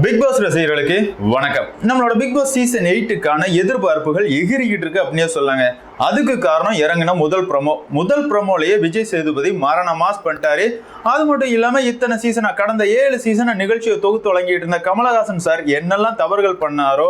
Big pass ரசிகர்களுக்கு வணக்கம். நம்மளோட பிக் பாஸ் சீசன் எயிட்டுக்கான எதிர்பார்ப்புகள் எகிரிக்கிட்டு இருக்கு அப்படின்னே சொல்லாங்க. அதுக்கு காரணம் இறங்கின முதல் ப்ரமோ முதல் ப்ரமோலையே விஜய் சேதுபதி மரண மாஸ் பண்ணிட்டாரு. அது மட்டும் இல்லாம இத்தனை சீசனா கடந்த ஏழு சீசனை நிகழ்ச்சியை தொகுத்து வழங்கிட்டு இருந்த கமலஹாசன் சார் என்னெல்லாம் தவறுகள் பண்ணாரோ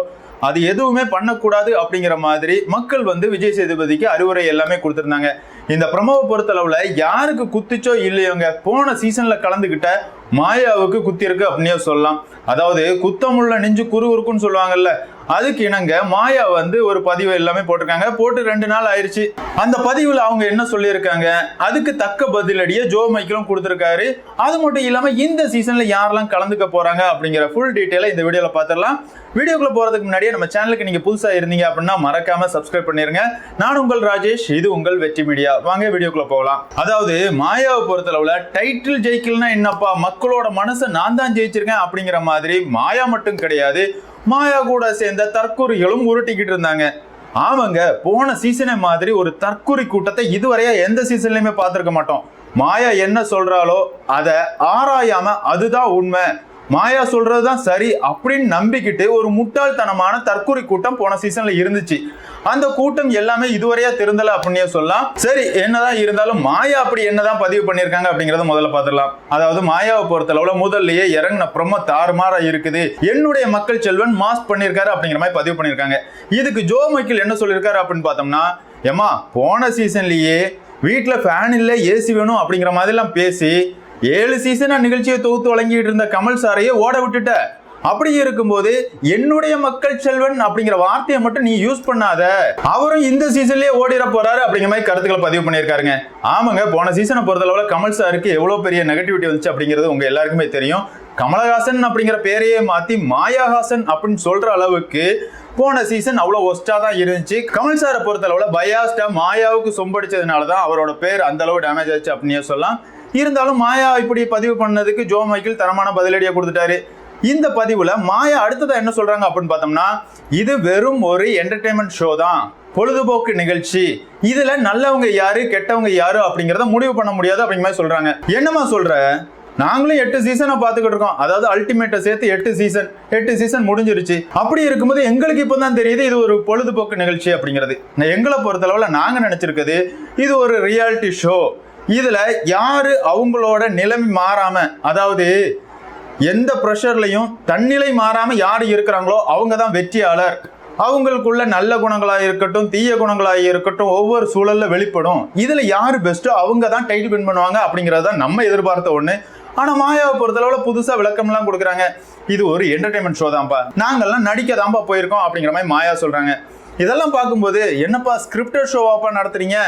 அது எதுவுமே பண்ணக்கூடாது அப்படிங்கிற மாதிரி மக்கள் வந்து விஜய் சேதுபதிக்கு அறிவுரை எல்லாமே கொடுத்துருந்தாங்க. இந்த ப்ரமோவை பொறுத்தளவில் யாருக்கு குத்திச்சோ இல்லையோங்க போன சீசனில் கலந்துக்கிட்ட மாயாவுக்கு குத்திருக்கு அப்படின்னே சொல்லலாம். அதாவது குத்தமுள்ள நெஞ்சு குறுகுறுக்குன்னு சொல்லுவாங்கல்ல அதுக்கு இணங்க மாயா வந்து ஒரு பதிவு எல்லாமே போட்டிருக்காங்க. போட்டு ரெண்டு நாள் ஆயிடுச்சு அந்த பதிவில் அவங்க என்ன சொல்லியிருக்காங்க? அதுக்கு தக்க பதிலடியை ஜோ மைக்கிலும் கொடுத்துருக்காரு. அது மட்டும் இல்லாமல் இந்த சீசனில் யாரெல்லாம் கலந்துக்க போகிறாங்க அப்படிங்கிற ஃபுல் டீட்டெயிலை இந்த வீடியோவில் பார்த்துடலாம் வீடியோக்குள்ள போகிறதுக்கு முன்னாடியே நம்ம சேனலுக்கு நீங்கள் புதுசாக இருந்தீங்க அப்படின்னா மறக்காமல் சப்ஸ்கிரைப் பண்ணிடுங்க நான் உங்கள் ராஜேஷ் இது உங்கள் வெற்றி மீடியா. வாங்க வீடியோக்குள்ளே போகலாம். அதாவது மாயாவை பொறுத்தளவில் டைட்டில் ஜெயிக்கலனா என்னப்பா? மக்களோட மனசை நான் தான் ஜெயிச்சிருக்கேன் அப்படிங்கிற மாதிரி மாயா மட்டும் கிடையாது. மாயா கூட சேர்ந்த தற்கொலைகளும் உருட்டிக்கிட்டு இருந்தாங்க. ஆமாங்க போன சீசனே மாதிரி ஒரு தற்கொலை கூட்டத்தை இதுவரையா எந்த சீசன்லயுமே பார்த்துருக்க மாட்டோம். மாயா என்ன சொல்றாலோ அதை ஆராயாம அதுதான் உண்மை. மாயா சொல்றதுதான் சரி அப்படின்னு நம்பிக்கிட்டு ஒரு முட்டாள்தனமான தற்கொலை கூட்டம் போன சீசன்ல இருந்துச்சு. அந்த கூட்டம் எல்லாமே இதுவரையா திருந்தல அப்படின்னே சொல்லலாம். சரி என்னதான் இருந்தாலும் மாயா அப்படி என்னதான் பதிவு பண்ணியிருக்காங்க அப்படிங்கறத முதல்ல பார்த்துடலாம். அதாவது மாயாவை பொறுத்தளவுல முதல்லயே இறங்கின பிரம்ம தாறுமாறா இருக்குது. என்னுடைய மக்கள் செல்வன் மாஸ் பண்ணியிருக்காரு அப்படிங்கிற மாதிரி பதிவு பண்ணியிருக்காங்க. இதுக்கு ஜோ மைக்கேல் என்ன சொல்லியிருக்காரு அப்படின்னு பார்த்தோம்னா ஏமா போன சீசன்லயே வீட்டில் ஃபேன் இல்லை ஏசி வேணும் அப்படிங்கிற மாதிரிலாம் பேசி ஏழு சீசனா நிகழ்ச்சியை தொகுத்து வழங்கிட்டு இருந்த கமல் சாரையே ஓட விட்டுட்ட. அப்படி இருக்கும்போது என்னுடைய மக்கள் செல்வன் அப்படிங்கிற வார்த்தையை மட்டும் நீ யூஸ் பண்ணாத. அவரும் இந்த சீசன்லயே ஓடிட போறாரு அப்படிங்கிற மாதிரி கருத்துக்களை பதிவு பண்ணியிருக்காருங்க. ஆமாங்க போன சீசனை பொறுத்தளவுல கமல் சாருக்கு எவ்வளவு பெரிய நெகட்டிவிட்டி வந்துச்சு அப்படிங்கிறது உங்க எல்லாருக்குமே தெரியும். கமலஹாசன் அப்படிங்கிற பேரையே மாத்தி மாயாஹாசன் அப்படின்னு சொல்ற அளவுக்கு போன சீசன் அவ்வளோ ஒஸ்டா தான் இருந்துச்சு. கமல் சாரை பொறுத்தளவுல பயாஸ்டா மாயாவுக்கு சொம்படிச்சதுனால தான் அவரோட பேர் அந்த அளவு டேமேஜ் ஆச்சு அப்படின்னு சொல்லலாம். இருந்தாலும் மாயா இப்படி பதிவு பண்ணதுக்கு ஜோ மைக்கேல் தரமான பதிலடியை கொடுத்துட்டாரு. இந்த பதிவில் மாயா அடுத்ததாக என்ன சொல்கிறாங்க அப்படின்னு பார்த்தோம்னா இது வெறும் ஒரு என்டர்டைன்மெண்ட் ஷோ தான். பொழுதுபோக்கு நிகழ்ச்சி. இதுல நல்லவங்க யாரு கெட்டவங்க யாரு அப்படிங்கறத முடிவு பண்ண முடியாது அப்படிங்கிற மாதிரி சொல்றாங்க. என்னமா சொல்ற? நாங்களும் எட்டு சீசனை பார்த்துக்கிட்டு இருக்கோம். அதாவது அல்டிமேட்டை சேர்த்து எட்டு சீசன் எட்டு சீசன் முடிஞ்சிருச்சு. அப்படி இருக்கும்போது எங்களுக்கு இப்போ தான் தெரியுது இது ஒரு பொழுதுபோக்கு நிகழ்ச்சி அப்படிங்கிறது. எங்களை பொறுத்தளவில் நாங்கள் நினச்சிருக்குது இது ஒரு ரியாலிட்டி ஷோ இதில் யார் அவங்களோட நிலைமை மாறாமல் அதாவது எந்த ப்ரெஷர்லையும் தன்னிலை மாறாமல் யார் இருக்கிறாங்களோ அவங்க தான் வெற்றியாளர். அவங்களுக்குள்ள நல்ல குணங்களாக இருக்கட்டும் தீய குணங்களாக இருக்கட்டும் ஒவ்வொரு சூழலில் வெளிப்படும். இதில் யார் பெஸ்ட்டோ அவங்க தான் டைட்டில் வின் பண்ணுவாங்க அப்படிங்கிறது தான் நம்ம எதிர்பார்த்த ஒன்று ஆனால் மாயாவை பொறுத்தளவில் புதுசாக விளக்கம்லாம் கொடுக்குறாங்க. இது ஒரு என்டர்டைன்மெண்ட் ஷோ தான்ப்பா. நாங்கள்லாம் நடிக்க தான்ப்பா போயிருக்கோம் அப்படிங்கிற மாதிரி மாயா சொல்கிறாங்க இதெல்லாம் பார்க்கும்போது என்னப்பா ஸ்கிரிப்டட் ஷோவாப்பா நடத்துறீங்க?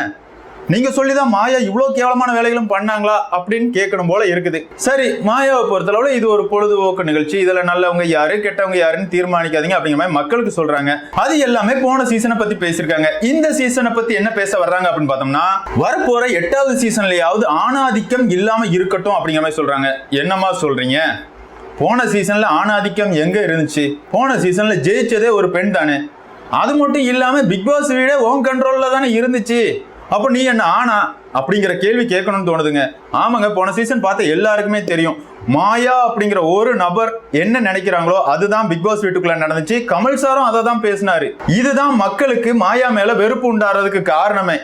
நீங்க சொல்லிதான் மாயா இவ்வளவு கேவலமான வேலைகளும் பண்ணாங்களா அப்படின்னு கேட்கணும் போல இருக்குது. சரி மாயாவை பொறுத்தளவுல இது ஒரு பொழுதுபோக்கு நிகழ்ச்சி. இதுல நல்லவங்க யாரு கெட்டவங்க யாருன்னு தீர்மானிக்காதீங்க அப்படிங்கிற மாதிரி மக்களுக்கு சொல்றாங்க. அது எல்லாமே போன சீசனை பத்தி பேசியிருக்காங்க. இந்த சீசனை பத்தி என்ன பேச வர்றாங்க அப்படின்னு பார்த்தோம்னா வரப்போற எட்டாவது சீசன்லயாவது ஆணாதிக்கம் இல்லாம இருக்கட்டும் அப்படிங்கிற மாதிரி சொல்றாங்க. என்னமா சொல்றீங்க? போன சீசன்ல ஆணாதிக்கம் எங்க இருந்துச்சு? போன சீசன்ல ஜெயிச்சதே ஒரு பெண் தானே. அது மட்டும் இல்லாம பிக் பாஸ் வீடே ஓம் கண்ட்ரோல்ல தானே இருந்துச்சு. அப்போ நீ என்ன ஆனா அப்படிங்கிற கேள்வி கேட்கணும்னு தோணுதுங்க. ஆமாங்க போன சீசன் பார்த்த எல்லாருக்குமே தெரியும். மாயா அப்படிங்கிற ஒரு நபர் என்ன நினைக்கிறாங்களோ அதுதான் பிக் பாஸ் வீட்டுக்குள்ள நடந்துச்சு. கமல் சாரும் அதை தான் பேசினாரு. இதுதான் மக்களுக்கு மாயா மேல வெறுப்பு உண்டாடுறதுக்கு காரணமே.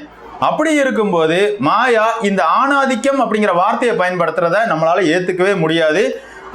அப்படி இருக்கும்போது மாயா இந்த ஆணாதிக்கம் அப்படிங்கிற வார்த்தையை பயன்படுத்துறத நம்மளால ஏத்துக்கவே முடியாது.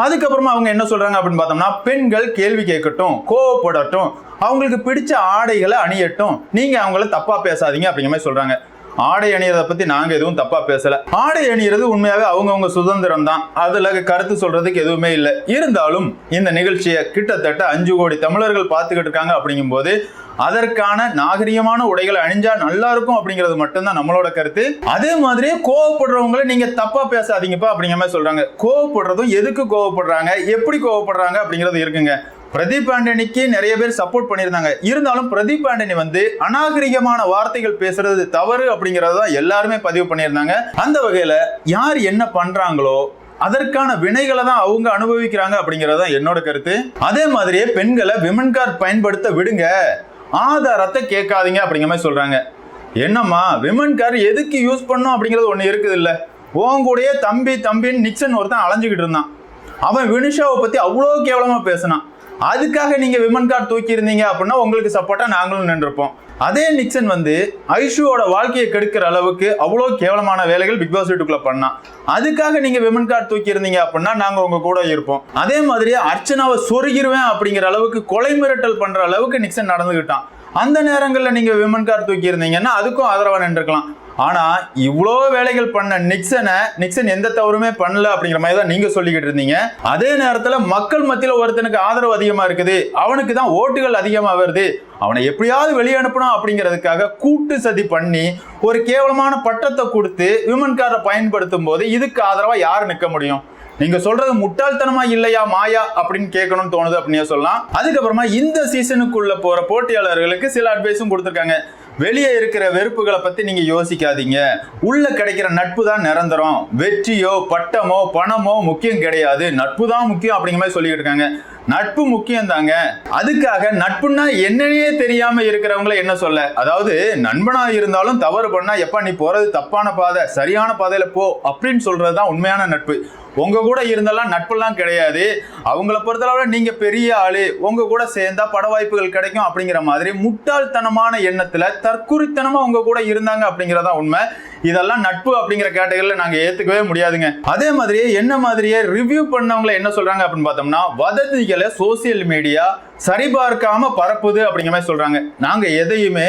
அதுக்கப்புறமா அவங்க என்ன சொல்றாங்க அப்படின்னு பார்த்தோம்னா பெண்கள் கேள்வி கேட்கட்டும் கோவப்படட்டும் அவங்களுக்கு பிடிச்ச ஆடைகளை அணியட்டும் நீங்க அவங்கள தப்பா பேசாதீங்க அப்படிங்கிற மாதிரி சொல்றாங்க. ஆடை அணியறத பத்தி நாங்க எதுவும் தப்பா பேசல. ஆடை அணியறது உண்மையாவே அவங்கவுங்க சுதந்திரம் தான் அதுல கருத்து சொல்றதுக்கு எதுவுமே இல்லை. இருந்தாலும் இந்த நிகழ்ச்சியை கிட்டத்தட்ட அஞ்சு கோடி தமிழர்கள் பார்த்துக்கிட்டு இருக்காங்க அப்படிங்கும்போது அதற்கான நாகரிகமான உடைகளை அணிஞ்சா நல்லா இருக்கும் அப்படிங்கிறது மட்டும்தான் நம்மளோட கருத்து. அதே மாதிரி கோவப்படுறவங்களை நீங்க தப்பா பேசாதீங்கப்பா அப்படிங்கிற மாதிரி சொல்றாங்க. கோவப்படுறதும் எதுக்கு கோவப்படுறாங்க? எப்படி கோவப்படுறாங்க அப்படிங்கிறது இருக்குங்க. பிரதீப் ஆண்டனிக்கு நிறைய பேர் சப்போர்ட் பண்ணியிருந்தாங்க. இருந்தாலும் பிரதீப் ஆண்டனி வந்து அநாகரிகமான வார்த்தைகள் பேசுறது தவறு அப்படிங்கறத தான் எல்லாருமே பதிவு பண்ணியிருந்தாங்க. அந்த வகையில யார் என்ன பண்றாங்களோ அதற்கான வினைகளை தான் அவங்க அனுபவிக்கிறாங்க அப்படிங்கிறது தான் என்னோட கருத்து. அதே மாதிரியே பெண்களை விமன் கார்டு பயன்படுத்த விடுங்க. ஆதாரத்தை கேட்காதீங்க அப்படிங்கிற மாதிரி சொல்றாங்க. என்னம்மா விமன் கார் எதுக்கு யூஸ் பண்ணும் அப்படிங்கிறது ஒன்று இருக்குது இல்லை உன் கூடயே தம்பி தம்பின்னு நிக்சன் ஒருத்தன் அலைஞ்சிக்கிட்டு இருந்தான். அவன் வினுஷாவை பற்றி அவ்வளோ கேவலமாக பேசினான். அதுக்காக நீங்கள் விமன் கார்டு தூக்கியிருந்தீங்க அப்படின்னா உங்களுக்கு சப்போர்ட்டாக நாங்களும் நின்றுப்போம் அதே நிக்சன் வந்து ஐஷுவோட வாழ்க்கையை கெடுக்கிற அளவுக்கு அவ்வளோ கேவலமான வேலைகள் பிக் பாஸ் வீட்டுக்குள்ள பண்ணான் அதுக்காக நீங்க விமன் கார்டு தூக்கி இருந்தீங்க அப்படின்னா நாங்க உங்க கூட இருப்போம். அதே மாதிரி அர்ச்சனாவை சொருகிருவேன் அப்படிங்கிற அளவுக்கு கொலை மிரட்டல் பண்ற அளவுக்கு நிக்சன் நடந்துகிட்டான். அந்த நேரங்களில் நீங்க விமன் கார்டு தூக்கி இருந்தீங்கன்னா அதுக்கும் ஆதரவாக நின்றுக்கலாம் ஆனா இவ்வளோ வேலைகள் பண்ண நிக்சனை நிக்சன் எந்த தவறுமே பண்ணல அப்படிங்கிற மாதிரி தான் நீங்க சொல்லிக்கிட்டு இருந்தீங்க. அதே நேரத்துல மக்கள் மத்தியில ஒருத்தனுக்கு ஆதரவு அதிகமா இருக்குது. அவனுக்கு தான் ஓட்டுகள் அதிகமா வருது. அவனை எப்படியாவது வெளியே அனுப்பணும் அப்படிங்கிறதுக்காக கூட்டு சதி பண்ணி ஒரு கேவலமான பட்டத்தை கொடுத்து விமன் காரை பயன்படுத்தும் போது இதுக்கு ஆதரவா யார் நிற்க முடியும்? நீங்க சொல்றது முட்டாள்தனமா இல்லையா மாயா அப்படின்னு கேட்கணும்னு தோணுது அப்படின்னு சொல்லலாம். அதுக்கப்புறமா இந்த சீசனுக்குள்ள போற போட்டியாளர்களுக்கு சில அட்வைஸும் கொடுத்துருக்காங்க. வெளியே இருக்கிற வெறுப்புகளை பத்தி நீங்க யோசிக்காதீங்க. உள்ள கிடைக்கிற நட்பு தான் நிரந்தரம். வெற்றியோ பட்டமோ பணமோ முக்கியம் கிடையாது. நட்பு தான் முக்கியம் அப்படிங்கிற மாதிரி சொல்லிக்கிட்டு இருக்காங்க. நட்பு முக்கியம் தாங்க. அதுக்காக நட்புன்னா என்னன்னே தெரியாம இருக்கிறவங்கள என்ன சொல்ல? அதாவது நண்பனா இருந்தாலும் தவறு பண்ணா எப்ப நீ போறது தப்பான பாதை சரியான பாதையில போ அப்படின்னு சொல்றதுதான் உண்மையான நட்பு. உங்க கூட இருந்தெல்லாம் நட்பெல்லாம் கிடையாது. அவங்கள பொறுத்தளவில் நீங்க பெரிய ஆளு. உங்க கூட சேர்ந்தா பட வாய்ப்புகள் கிடைக்கும் அப்படிங்கிற மாதிரி முட்டாள்தனமான எண்ணத்துல தற்குறித்தனமா உங்க கூட இருந்தாங்க அப்படிங்கறதா உண்மை. இதெல்லாம் நட்பு அப்படிங்கிற கேட்டகரியில் நாங்கள் ஏற்றுக்கவே முடியாதுங்க. அதே மாதிரியே என்ன மாதிரியே ரிவ்யூ பண்ணவங்கள என்ன சொல்கிறாங்க அப்படின்னு பார்த்தோம்னா வதந்திகளை சோசியல் மீடியா சரிபார்க்காம பரப்புது அப்படிங்கிற மாதிரி சொல்கிறாங்க நாங்கள் எதையுமே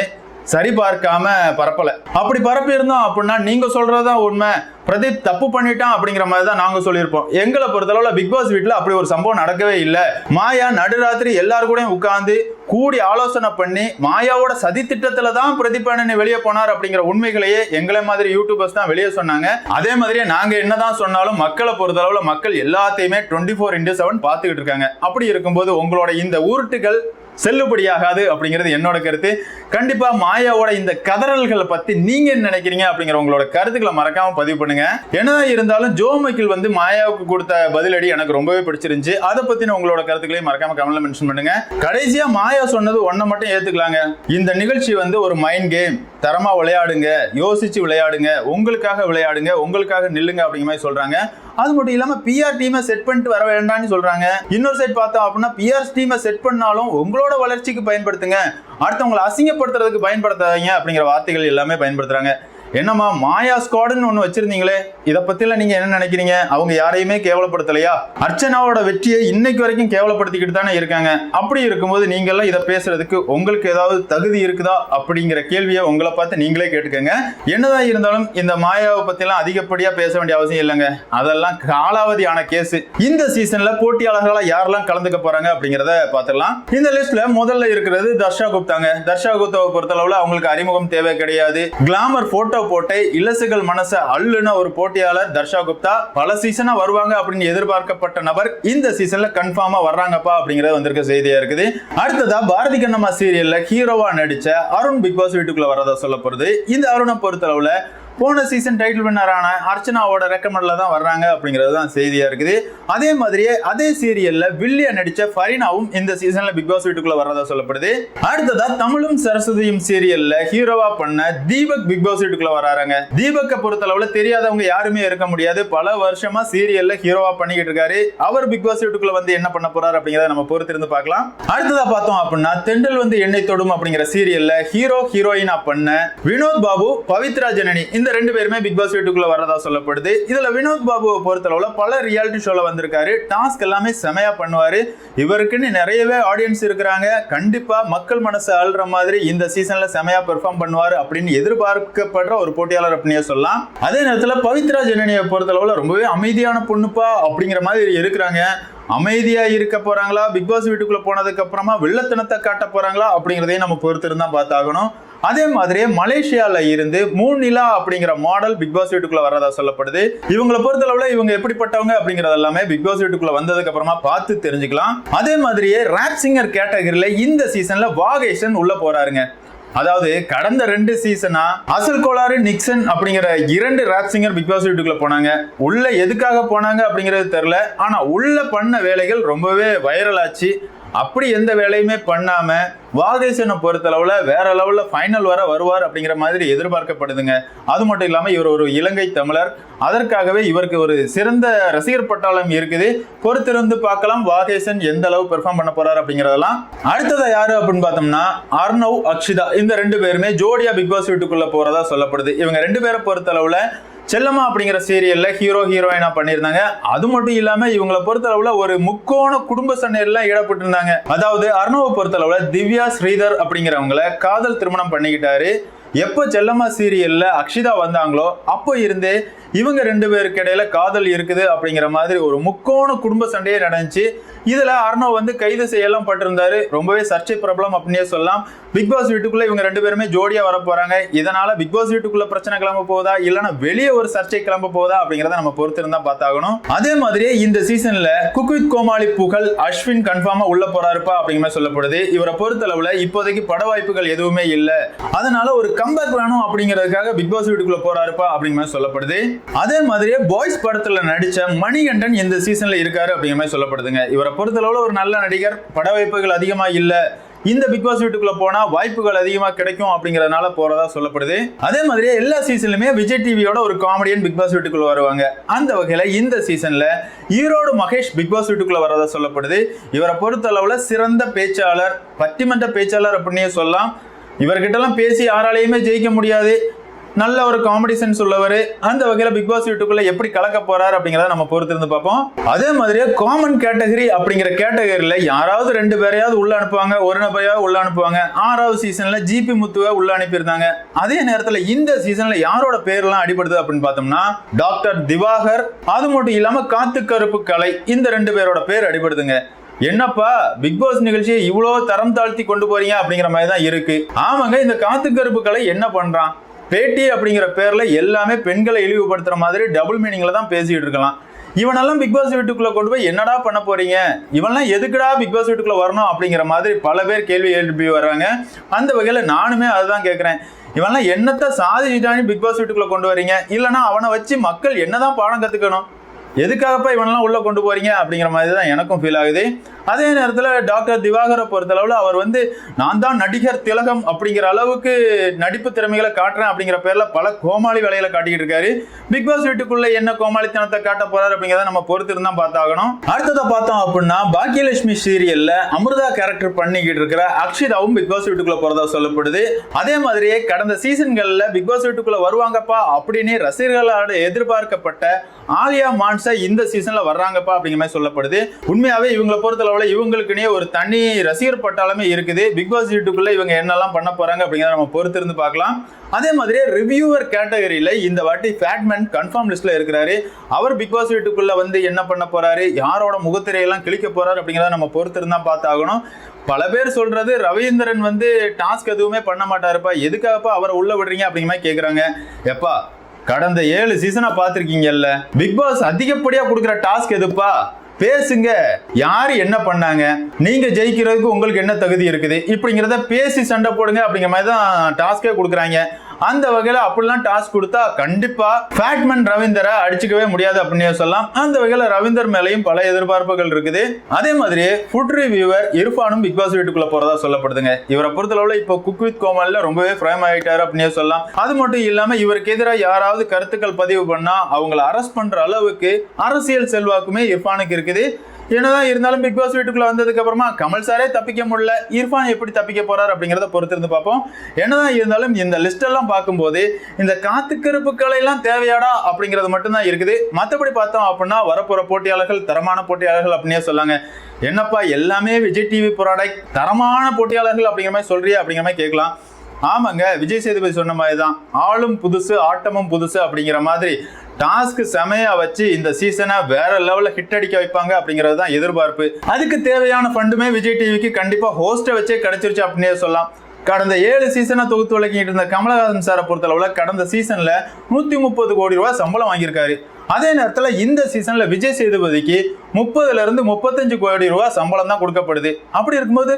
சரிபார்க்காம பரப்பல. அப்படி பரப்பி இருந்தோம் அப்படின்னா நீங்க சொல்றதுதான் உண்மை. பிரதீப் தப்பு பண்ணிட்டான் அப்படிங்கிற மாதிரி தான் நாங்க சொல்லியிருப்போம். எங்களை பொறுத்தளவுல பிக் பாஸ் வீட்டில் அப்படி ஒரு சம்பவம் நடக்கவே இல்லை. மாயா நடுராத்திரி எல்லாரு கூடயும் உட்கார்ந்து கூடி ஆலோசனை பண்ணி மாயாவோட சதி திட்டத்துல தான் பிரதீப் அண்ணன் வெளியே போனார் அப்படிங்கிற உண்மைகளையே எங்களை மாதிரி யூடியூபர்ஸ் தான் வெளியே சொன்னாங்க. அதே மாதிரியே நாங்க என்னதான் சொன்னாலும் மக்களை பொறுத்தளவுல மக்கள் எல்லாத்தையுமே டுவெண்ட்டி ஃபோர் இன்டூ செவன் பார்த்துக்கிட்டு இருக்காங்க. அப்படி இருக்கும்போது உங்களோட இந்த ஊருட்டுகள் செல்லுபடியாகாது அப்படிங்கிறது என்னோட கருத்து. கண்டிப்பா மாயாவோட இந்த கதறல்களை பத்தி நீங்க என்ன நினைக்கிறீங்க அப்படிங்கிற உங்களோட கருத்துக்களை மறக்காம பதிவு பண்ணுங்க. என்னதான் இருந்தாலும் ஜோ மைக்கிள் வந்து மாயாவுக்கு கொடுத்த பதிலடி எனக்கு ரொம்பவே பிடிச்சிருந்துச்சு. அதை பத்தின உங்களோட கருத்துக்களையும் மறக்காம கமெண்ட்ல மென்ஷன் பண்ணுங்க. கடைசியா மாயா சொன்னது ஒன்றை மட்டும் ஏத்துக்கலாங்க. இந்த நிகழ்ச்சி வந்து ஒரு மைண்ட் கேம் தரமா விளையாடுங்க. யோசிச்சு விளையாடுங்க. உங்களுக்காக விளையாடுங்க. உங்களுக்காக நில்லுங்க அப்படிங்கிற மாதிரி சொல்றாங்க. அது மட்டும் இல்லாம பிஆர் டீமை செட் பண்ணிட்டு வர வேண்டாம்னு சொல்றாங்க. இன்னொரு சைட் பார்த்தோம் அப்படின்னா பிஆர் டீமை செட் பண்ணாலும் உங்களோட வளர்ச்சிக்கு பயன்படுத்துங்க. அடுத்தவங்களை அசிங்கப்படுத்துறதுக்கு பயன்படுத்தாதீங்க அப்படிங்கிற வார்த்தைகள் எல்லாமே பயன்படுத்துறாங்க. என்னம்மா மாயா ஸ்குவாடுன்னு ஒன்று வச்சிருந்தீங்களே? இதை பற்றிலாம் நீங்கள் என்ன நினைக்கிறீங்க? அவங்க யாரையுமே கேவலப்படுத்தலையா? அர்ச்சனாவோட வெற்றியை இன்னைக்கு வரைக்கும் கேவலப்படுத்திக்கிட்டு தானே இருக்காங்க. அப்படி இருக்கும்போது நீங்கள்லாம் இதை பேசுறதுக்கு உங்களுக்கு ஏதாவது தகுதி இருக்குதா? அப்படிங்கிற கேள்வியை உங்களை பார்த்து நீங்களே கேட்டுக்கோங்க. என்னதான் இருந்தாலும் இந்த மாயாவை பற்றிலாம் அதிகப்படியாக பேச வேண்டிய அவசியம் இல்லைங்க. அதெல்லாம் காலாவதியான கேஸ் இந்த சீசன்ல போட்டியாளர்களாக யாரெல்லாம் கலந்துக்க போறாங்க அப்படிங்கிறத பார்த்துடலாம். இந்த லிஸ்ட்ல முதல்ல இருக்கிறது தர்ஷா குப்தாங்க. தர்ஷா குப்தாவை பொறுத்தளவில் அவங்களுக்கு அறிமுகம் தேவை கிடையாது. கிளாமர் போட்டோ போட்டு இலசுகள் மனசை அள்ளுன ஒரு போட்டியாளர் தர்ஷா குப்தா. பல சீசனா வருவாங்க அப்படின்னு எதிர்பார்க்கப்பட்ட நபர் இந்த சீசன்ல கன்ஃபார்மா வர்றாங்கப்பா அப்படிங்கறது வந்திருக்க செய்தியா இருக்குது. அடுத்ததா பாரதி கண்ணம்மா சீரியல்ல ஹீரோவா நடிச்ச அருண் பிக் பாஸ் வீட்டுக்குள்ள வரதா சொல்ல போறது இந்த அருணை பொறுத்தளவுல போன சீசன் டைட்டில் வின்னரான அர்ச்சனாவோட ரெக்கமெண்டில் தான் வர்றாங்க அப்படிங்கிறது தான் செய்தியாக இருக்குது. அதே மாதிரியே அதே சீரியலில் வில்லியா நடித்த ஃபரினாவும் இந்த சீசனில் பிக் பாஸ் வீட்டுக்குள்ளே வர்றதா சொல்லப்படுது. அடுத்ததாக தமிழும் சரஸ்வதியும் சீரியலில் ஹீரோவாக பண்ண தீபக் பிக் பாஸ் வீட்டுக்குள்ளே வராங்க தீபக்கை பொறுத்தளவில் தெரியாதவங்க யாருமே இருக்க முடியாது. பல வருஷமாக சீரியலில் ஹீரோவாக பண்ணிக்கிட்டு இருக்காரு. அவர் பிக் பாஸ் வீட்டுக்குள்ளே வந்து என்ன பண்ண போறாரு அப்படிங்கிறத நம்ம பொறுத்திருந்து பார்க்கலாம். அடுத்ததாக பார்த்தோம் அப்படின்னா தெண்டல் வந்து எண்ணெய் தொடும் அப்படிங்கிற சீரியலில் ஹீரோ ஹீரோயினா பண்ண வினோத் பாபு பவித்ரா ஜனனி இந்த ரெண்டு பேருமே பிக் பாஸ் வீட்டுக்குள்ள வரதா சொல்லப்படுது. இதுல வினோத் பாபுவை பொறுத்தளவுல பல ரியாலிட்டி ஷோல வந்திருக்காரு. டாஸ்க் எல்லாமே செமையா பண்ணுவாரு. இவருக்குன்னு நிறையவே ஆடியன்ஸ் இருக்கிறாங்க. கண்டிப்பா மக்கள் மனசை அழுற மாதிரி இந்த சீசன்ல செமையா பெர்ஃபார்ம் பண்ணுவாரு அப்படின்னு எதிர்பார்க்கப்படுற ஒரு போட்டியாளர் அப்படின்னே சொல்லலாம். அதே நேரத்துல பவித்ரா ஜனனியை பொறுத்தளவுல ரொம்பவே அமைதியான பொண்ணுப்பா அப்படிங்கிற மாதிரி இருக்கிறாங்க. அமைதியா இருக்க போறாங்களா? பிக் பாஸ் வீட்டுக்குள்ள போனதுக்கு அப்புறமா வெள்ளத்தனத்தை காட்ட போறாங்களா? அப்படிங்கிறதையும் நம்ம பொறுத்திருந்தா பார்த்தாகணும். அதே மாதிரியே மலேசியால இருந்து மூணு நிலா அப்படிங்கிற மாடல் பிக் பாஸ் வீட்டுக்குள்ள வரதா சொல்லப்படுது. இவங்களை பொறுத்தளவுல இவங்க எப்படிப்பட்டவங்க அப்படிங்கறது எல்லாமே பிக் பாஸ் வீட்டுக்குள்ள வந்ததுக்கு அப்புறமா பார்த்து தெரிஞ்சுக்கலாம். அதே மாதிரியே ரேப் சிங்கர் கேட்டகரியில இந்த சீசன்ல வாகேஷன் உள்ள போறாருங்க. அதாவது கடந்த ரெண்டு சீசனா அசல் கோளாறு நிக்சன் அப்படிங்கிற இரண்டு ரேப் சிங்கர் பிக் பாஸ் வீட்டுக்குள்ள போனாங்க. உள்ள எதுக்காக போனாங்க அப்படிங்கிறது தெரியல. ஆனா உள்ள பண்ண வேலைகள் ரொம்பவே வைரல் ஆச்சு. அப்படி எந்த வேலையுமே பண்ணாமல் வாகேசனை பொறுத்தளவில் வேற லெவலில் ஃபைனல் வர வருவார் அப்படிங்கிற மாதிரி எதிர்பார்க்கப்படுதுங்க. அது மட்டும் இல்லாமல் இவர் ஒரு இலங்கை தமிழர். அதற்காகவே இவருக்கு ஒரு சிறந்த ரசிகர் பட்டாளம் இருக்குது. பொறுத்திருந்து பார்க்கலாம் வாகேசன் எந்த அளவு பெர்ஃபார்ம் பண்ண போறார் அப்படிங்கிறதெல்லாம். அடுத்ததா யாரு அப்படின்னு பார்த்தோம்னா அர்ணவ் அக்ஷிதா. இந்த ரெண்டு பேருமே ஜோடியா பிக் பாஸ் வீட்டுக்குள்ள போறதா சொல்லப்படுது. இவங்க ரெண்டு பேரை பொறுத்தளவில் செல்லம்மா அப்படிங்கிற சீரியல்ல ஹீரோ ஹீரோயினா பண்ணியிருந்தாங்க. அது மட்டும் இல்லாம இவங்களை பொறுத்தளவுல ஒரு முக்கோண குடும்ப சண்டையெல்லாம் ஈடுபட்டிருந்தாங்க அதாவது அர்ணவை பொறுத்தளவுல திவ்யா ஸ்ரீதர் அப்படிங்கிறவங்கள காதல் திருமணம் பண்ணிக்கிட்டாரு. எப்போ செல்லம்மா சீரியல்ல அக்ஷிதா வந்தாங்களோ அப்போ இருந்தே இவங்க ரெண்டு பேருக்கு இடையில காதல் இருக்குது அப்படிங்கிற மாதிரி ஒரு முக்கோண குடும்ப சண்டையே நடந்துச்சு. இதுல அர்ணவ் வந்து கைது செய்யலாம் பட்டிருந்தாரு. ரொம்பவே சர்ச்சை பிரபலம் அப்படின்னே சொல்லலாம். பிக் பாஸ் வீட்டுக்குள்ள இவங்க ரெண்டு பேருமே ஜோடியா வர போறாங்க இதனால பிக் பாஸ் வீட்டுக்குள்ள பிரச்சனை கிளம்ப போதா இல்லைன்னா வெளியே ஒரு சர்ச்சை கிளம்ப போதா அப்படிங்கறத நம்ம பொறுத்திருந்தா பார்த்தாகணும். அதே மாதிரியே இந்த சீசன்ல குக்வித் கோமாளி புகழ் அஸ்வின் கன்ஃபார்மா உள்ள போறாருப்பா அப்படிங்கிற சொல்லப்படுது. இவரை பொறுத்தளவுல இப்போதைக்கு பட வாய்ப்புகள் எதுவுமே இல்லை. அதனால ஒரு கம்பேக் வேணும் அப்படிங்கிறதுக்காக பிக் பாஸ் வீட்டுக்குள்ள போறாருப்பா அப்படிங்கிற மாதிரி சொல்லப்படுது. அதே மாதிரியே பாய்ஸ் படத்துல நடிச்ச மணிகண்டன் இந்த சீசன்ல இருக்காரு அப்படிங்கிற மாதிரி சொல்லப்படுதுங்க. இவரை பொறுத்தளவுல ஒரு நல்ல நடிகர் பட வாய்ப்புகள் அதிகமா இல்ல. இந்த பிக் பாஸ் வீட்டுக்குள்ள போனா வாய்ப்புகள் அதிகமா கிடைக்கும் அப்படிங்கறதுனால போறதா சொல்லப்படுது. அதே மாதிரியே எல்லா சீசன்லயுமே விஜய் டிவியோட ஒரு காமெடியன் பிக் பாஸ் வீட்டுக்குள்ள வருவாங்க. அந்த வகையில இந்த சீசன்ல ஈரோடு மகேஷ் பிக் பாஸ் வீட்டுக்குள்ள வரதா சொல்லப்படுது. இவரை பொறுத்த அளவுல சிறந்த பேச்சாளர் பட்டிமன்ற பேச்சாளர் அப்படின்னே சொல்லலாம். இவர்கிட்டலாம் பேசி யாராலையுமே ஜெயிக்க முடியாது. நல்ல ஒரு காமெடி சென்ஸ் உள்ளவர். அந்த வகையில் பிக் பாஸ் வீட்டுக்குள்ள எப்படி கலக்க போறாரு அப்படிங்கிறத நம்ம பொறுத்திருந்து பார்ப்போம். அதே மாதிரியே காமன் கேட்டகரி அப்படிங்கிற கேட்டகரியில யாராவது ரெண்டு பேரையாவது உள்ள அனுப்புவாங்க ஒரு நபரையாவது உள்ள அனுப்புவாங்க. ஆறாவது சீசன்ல ஜிபி முத்துவை உள்ள அனுப்பியிருந்தாங்க. அதே நேரத்தில் இந்த சீசன்ல யாரோட பேர்லாம் அடிபடுது அப்படின்னு பார்த்தோம்னா டாக்டர் திவாகர். அது மட்டும் இல்லாம காத்து கருப்பு கலை இந்த ரெண்டு பேரோட பேர் அடிபடுதுங்க. என்னப்பா பிக் பாஸ் நிகழ்ச்சியை இவ்வளோ தரம் தாழ்த்தி கொண்டு போறீங்க அப்படிங்கிற மாதிரி தான் இருக்கு. ஆமாங்க இந்த காத்து கருப்பு கலை என்ன பண்றான்? பேட்டி அப்படிங்கிற பேர்ல எல்லாமே பெண்களை இழிவுபடுத்துற மாதிரி டபுள் மீனிங்ல தான் பேசிட்டு இருக்கலாம். இவனெல்லாம் பிக் பாஸ் வீட்டுக்குள்ள கொண்டு போய் என்னடா பண்ண போறீங்க? இவன்லாம் எதுக்குடா பிக் பாஸ் வீட்டுக்குள்ள வரணும் அப்படிங்கிற மாதிரி பல பேர் கேள்வி எழுப்பி வர்றாங்க. அந்த வகையில நானுமே அதுதான் கேட்கிறேன் இவன்லாம் என்னத்தை சாதிச்சிட்டான்னு பிக் பாஸ் வீட்டுக்குள்ள கொண்டு வரீங்க? இல்லைன்னா அவனை வச்சு மக்கள் என்னதான் பாடம் கத்துக்கணும்? எதுக்காகப்பா இவனெல்லாம் உள்ள கொண்டு போறீங்க? அப்படிங்கிற மாதிரி தான் எனக்கும் ஃபீல் ஆகுது. அதே நேரத்தில் டாக்டர் திவாகரை பொறுத்தளவில் அவர் வந்து நான் தான் நடிகர் திலகம் அப்படிங்கிற அளவுக்கு நடிப்பு திறமைகளை காட்டுறேன் அப்படிங்கிற பேரில் பல கோமாளி வேலைகளை காட்டிக்கிட்டு இருக்காரு. பிக் பாஸ் வீட்டுக்குள்ளே என்ன கோமாளித்தனத்தை காட்ட போறாரு அப்படிங்கிறத நம்ம பொறுத்திருந்தா பார்த்தாகணும். அடுத்ததை பார்த்தோம் அப்படின்னா பாக்கியலட்சுமி சீரியல்ல அமிர்தா கேரக்டர் பண்ணிக்கிட்டு இருக்கிற அக்ஷிதாவும் பிக் பாஸ் வீட்டுக்குள்ள போறதா சொல்லப்படுது. அதே மாதிரியே கடந்த சீசன்கள்ல பிக் பாஸ் வீட்டுக்குள்ள வருவாங்கப்பா அப்படின்னு ரசிகர்களால் எதிர்பார்க்கப்பட்ட ஆலியா மான்சா இந்த சீசன்ல வர்றாங்கப்பா அப்படிங்கிற மாதிரி சொல்லப்படுது. உண்மையாவே இவங்களை பொறுத்தளவு பொறுத்தளவுல இவங்களுக்குனே ஒரு தனி ரசிகர் பட்டாளமே இருக்குது. பிக் பாஸ் வீட்டுக்குள்ள இவங்க என்னெல்லாம் பண்ண போறாங்க அப்படிங்கிறத நம்ம பொறுத்திருந்து பார்க்கலாம். அதே மாதிரி ரிவ்யூவர் கேட்டகரியில இந்த வாட்டி ஃபேட்மேன் கன்ஃபார்ம் லிஸ்ட்ல இருக்கிறாரு. அவர் பிக் பாஸ் வீட்டுக்குள்ள வந்து என்ன பண்ண போறாரு? யாரோட முகத்திரையெல்லாம் கிழிக்க போறாரு அப்படிங்கிறத நம்ம பொறுத்திருந்தா பார்த்தாகணும். பல பேர் சொல்றது ரவீந்திரன் வந்து டாஸ்க் எதுவுமே பண்ண மாட்டாருப்பா. எதுக்காகப்பா அவரை உள்ள விடுறீங்க அப்படிங்கிற மாதிரி கேக்குறாங்க. எப்பா கடந்த ஏழு சீசனை பார்த்துருக்கீங்கல்ல? பிக் பாஸ் அதிகப்படியாக கொடுக்குற டாஸ்க் எதுப்பா? பேசுங்க. யார் என்ன பண்ணாங்க? நீங்க ஜெயிக்கிறதுக்கு உங்களுக்கு என்ன தகுதி இருக்குது? இப்படிங்கிறத பேசி சண்டை போடுங்க அப்படிங்கிற மாதிரி தான் டாஸ்கே கொடுக்குறாங்க. அந்த வகையில் அப்படிலாம் டாஸ்க் கொடுத்தா கண்டிப்பா ஃபேட்மேன் ரவீந்தரை அடிச்சுக்கவே முடியாது அப்படின்னு சொல்லலாம். அந்த வகையில் ரவீந்தர் மேலையும் பல எதிர்பார்ப்புகள் இருக்குது. அதே மாதிரி ஃபுட் ரிவியூவர் இர்ஃபானும் பிக் பாஸ் வீட்டுக்குள்ள போறதா சொல்லப்படுதுங்க. இவரை பொறுத்தளவுல இப்போ குக் வித் கோமாளில ரொம்பவே ஃப்ரேம் ஆகிட்டாரு அப்படின்னு சொல்லலாம். அது மட்டும் இல்லாம இவருக்கு எதிராக யாராவது கருத்துக்கள் பதிவு பண்ணா அவங்கள அரெஸ்ட் பண்ற அளவுக்கு அரசியல் செல்வாக்குமே இர்ஃபானுக்கு இருக்குது. என்னதான் இருந்தாலும் பிக் பாஸ் வீட்டுக்குள்ள வந்ததுக்கு அப்புறமா கமல் சாரே தப்பிக்க முடியல இர்ஃபான் எப்படி தப்பிக்க போறார் அப்படிங்கறத பொறுத்திருந்து பார்ப்போம். என்னதான் இருந்தாலும் இந்த லிஸ்ட் எல்லாம் பார்க்கும்போது இந்த காத்துக்கருப்புக்களை எல்லாம் தேவையாடா அப்படிங்கிறது மட்டும்தான் இருக்குது. மற்றபடி பார்த்தோம் அப்படின்னா வரப்போற போட்டியாளர்கள் தரமான போட்டியாளர்கள் அப்படின்னே சொல்லாங்க. என்னப்பா எல்லாமே விஜய் டிவி ப்ராடக்ட் தரமான போட்டியாளர்கள் அப்படிங்கிற மாதிரி சொல்றியா அப்படிங்கிற மாதிரி கேட்கலாம். ஆமாங்க விஜய் சேதுபதி சொன்ன மாதிரி தான் ஆளும் புதுசு ஆட்டமும் புதுசு அப்படிங்கிற மாதிரி டாஸ்க் செமையா வச்சு இந்த சீசனை வேற லெவல்ல ஹிட் அடிக்க வைப்பாங்க அப்படிங்கிறது தான் எதிர்பார்ப்பு. அதுக்கு தேவையான ஃபண்டுமே விஜய் டிவிக்கு கண்டிப்பா ஹோஸ்ட்டை வச்சே கிடைச்சிருச்சு அப்படின்னே சொல்லலாம். கடந்த ஏழு சீசனை தொகுத்து வழங்கிட்டு இருந்த கமலஹாசன் சாரை பொறுத்தளவுல கடந்த சீசன்ல நூத்தி முப்பது கோடி ரூபாய் சம்பளம் வாங்கியிருக்காரு. அதே நேரத்தில் இந்த சீசன்ல விஜய் சேதுபதிக்கு முப்பதுல இருந்து முப்பத்தஞ்சு கோடி ரூபாய் சம்பளம் தான் கொடுக்கப்படுது. அப்படி இருக்கும்போது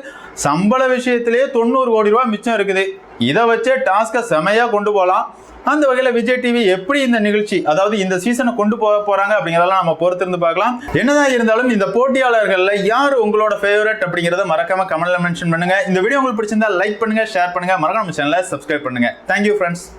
சம்பள விஷயத்திலேயே தொண்ணூறு கோடி ரூபாய் மிச்சம் இருக்குது. இதை வச்சே டாஸ்க்கை செமையா கொண்டு போகலாம். அந்த வகையில் விஜய் டிவி எப்படி இந்த நிகழ்ச்சி அதாவது இந்த சீசனை கொண்டு போக போறாங்க அப்படிங்கிறதெல்லாம் நம்ம பொறுத்திருந்து பார்க்கலாம். என்னதான் இருந்தாலும் இந்த போட்டியாளர்களில் யார் உங்களோட ஃபேவரட் அப்படிங்கிறத மறக்காம கமெண்ட்ல மென்ஷன் பண்ணுங்க. இந்த வீடியோ உங்களுக்கு பிடிச்சிருந்தா லைக் பண்ணுங்க ஷேர் பண்ணுங்க. மறக்காம சேனலை சப்ஸ்கிரைப் பண்ணுங்க. Thank you friends